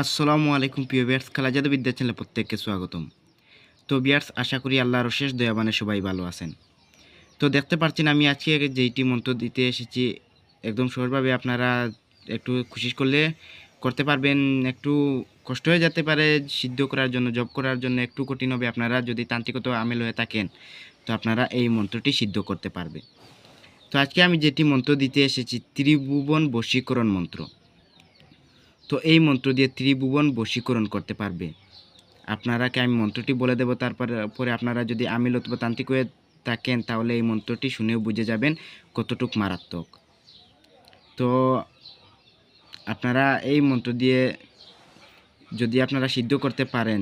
আসসালামু আলাইকুম প্রিয় বিয়ার্স, খেলাজাদু বিদ্যা চ্যানেলে প্রত্যেককে স্বাগতম। তো বিয়ার্স, আশা করি আল্লাহর শেষ দয়াবানে সবাই ভালো আছেন। তো দেখতে পাচ্ছেন, আমি আজকে যেইটি মন্ত্র দিতে এসেছি, একদম সহজভাবে আপনারা একটু খুশি করলে করতে পারবেন। একটু কষ্ট হয়ে যেতে পারে, সিদ্ধ করার জন্য জব করার জন্য একটু কঠিন হবে। আপনারা যদি তান্ত্রিকত আমেল হয়ে থাকেন, তো আপনারা এই মন্ত্রটি সিদ্ধ করতে পারবে তো আজকে আমি যেটি মন্ত্র দিতে এসেছি, ত্রিভুবন বশীকরণ মন্ত্র। তো এই মন্ত্র দিয়ে ত্রিভুবন বশীকরণ করতে পারবে। আপনারাকে আমি মন্ত্রটি বলে দেব, তারপর, পরে আপনারা যদি আমিল অথবা তান্ত্রিক হয়ে থাকেন, তাহলে এই মন্ত্রটি শুনেও বুঝে যাবেন কতটুক মারাত্মক। তো আপনারা এই মন্ত্র দিয়ে যদি আপনারা সিদ্ধ করতে পারেন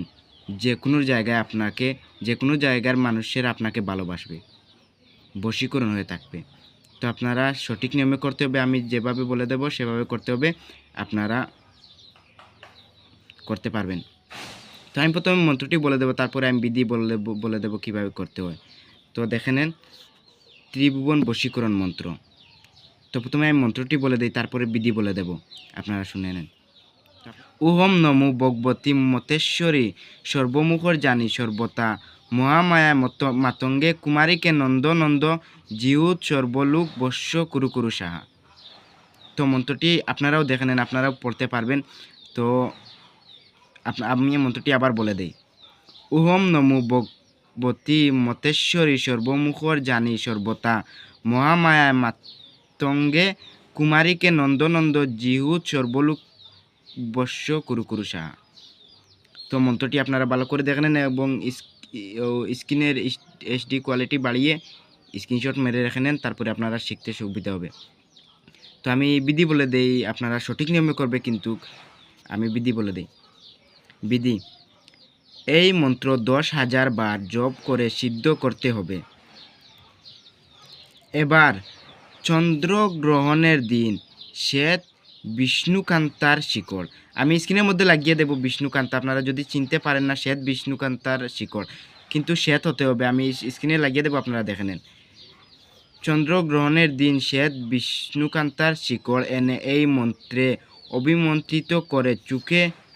যে কোনো জায়গায় আপনাকে যে কোনো জায়গার মানুষের আপনাকে ভালোবাসবে, বশীকরণ হয়ে থাকবে। তো আপনারা সঠিক নিয়মে করতে হবে, আমি যেভাবে বলে দেব, সেভাবে করতে হবে। আপনারা করতে পারবেন। তো আমি প্রথমে মন্ত্রটি বলে দেবো, তারপরে আমি বিধি বলে বলে দেবো কীভাবে করতে হয়। তো দেখে নেন, ত্রিভুবন বশীকরণ মন্ত্র। তো প্রথমে আমি মন্ত্রটি বলে দিই, তারপরে বিধি বলে দেব। আপনারা শুনে নেন। উহম নমো ভগবতী মতেশ্বরী, সর্বমুখর জানি সর্বতা, মহামায়া মত মাতঙ্গে কুমারীকে নন্দ নন্দ, জিউত সর্বলোক বস্য কুরু কুরু সাহা। তো মন্ত্রটি আপনারাও দেখে নেন, আপনারাও পড়তে পারবেন। তো আমি মন্ত্রটি আবার বলে দেই। উহম নমো ভগবতী মতেশ্বরী সর্বমুখর জানি সর্বতা। মহামায়া মাতঙ্গে কুমারীকে নন্দনন্দ জিহুত সর্বলোক বস্য কুরু কুরু সাহা। তো মন্ত্রটি আপনারা ভালো করে দেখে নেন এবং স্ক্রিনের এইচডি কোয়ালিটি বাড়িয়ে স্ক্রিনশট মেরে রেখে নেন, তারপরে আপনারা শিখতে সুবিধা হবে। তো আমি বিধি বলে দেই, আপনারা সঠিক নিয়মে করবে কিন্তু আমি বিধি বলে দিই। বিধি। এই মন্ত্র দশ হাজার বার জপ করে সিদ্ধ করতে হবে। এবার চন্দ্রগ্রহণের দিন, শ্বেত বিষ্ণুকান্তার শিকড়। আমি স্ক্রিনের মধ্যে লাগিয়ে দেব বিষ্ণুকান্তা, আপনারা যদি চিনতে পারেন না, শ্বেত বিষ্ণুকান্তার শিকড়। কিন্তু শ্বেত হতে হবে, আমি স্ক্রিনে লাগিয়ে দেবো, আপনারা দেখে নেন। চন্দ্রগ্রহণের দিন, শ্বেত বিষ্ণুকান্তার শিকড় এনে এই মন্ত্রে অভিমন্ত্রিত করে ল-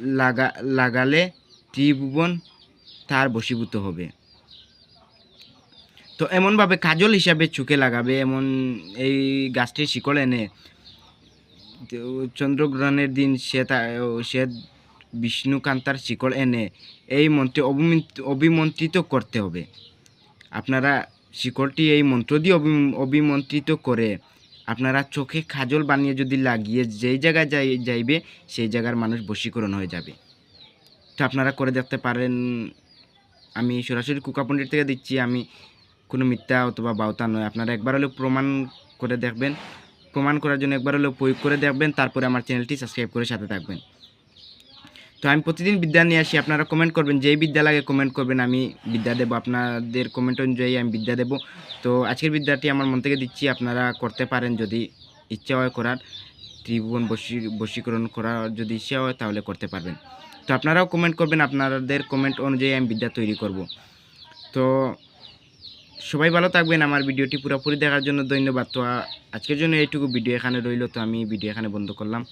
লাগা, লাগালে ত্রিভুবন তার বশীভূত হবে। তো এমনভাবে কাজল হিসাবে চোখে লাগাবে, এমন এই গাছটির শিকড় এনে চন্দ্রগ্রহণের দিন সে সে বিষ্ণুকান্তার শিকড় এনে এই মন্ত্রে অভিমন্ত্র- অভিমন্ত্রিত করতে হবে। আপনারা শিকড়টি এই মন্ত্র দিয়ে অভি- অভিমন্ত্রিত করে আপনারা চোখে খাজল বানিয়ে যদি লাগিয়ে যেই জায়গায় যাই, যাইবে, সেই জায়গার মানুষ বশীকরণ হয়ে যাবে। তো আপনারা করে দেখতে পারেন, আমি সরাসরি কুকা পণ্ডিত থেকে দিচ্ছি, আমি কোনো মিথ্যা অথবা বাউতা নয়। আপনারা একবার হলেও প্রমাণ করে দেখবেন, প্রমাণ করার জন্য একবার হলেও প্রয়োগ করে দেখবেন, তারপরে আমার চ্যানেলটি সাবস্ক্রাইব করে সাথে থাকবেন। তো আমি প্রতিদিন বিদ্যা নিয়ে আসি, আপনারা কমেন্ট করবেন, যেই বিদ্যা লাগে কমেন্ট করবেন, আমি বিদ্যা দেবো, আপনাদের কমেন্ট অনুযায়ী আমি বিদ্যা দেবো। তো আজকের বিদ্যাটি আমার মন থেকে দিচ্ছি, আপনারা করতে পারেন যদি ইচ্ছা হয় করার, ত্রিভুবন বশী বশীকরণ করার যদি ইচ্ছা হয় তাহলে করতে পারবেন। তো আপনারাও কমেন্ট করবেন, আপনাদের কমেন্ট অনুযায়ী আমি বিদ্যা তৈরি করব। তো সবাই ভালো থাকবেন, আমার ভিডিওটি পুরোপুরি দেখার জন্য ধন্যবাদ। তো আজকের জন্য এইটুকু, ভিডিও এখানে রইল, তো আমি ভিডিও এখানে বন্ধ করলাম।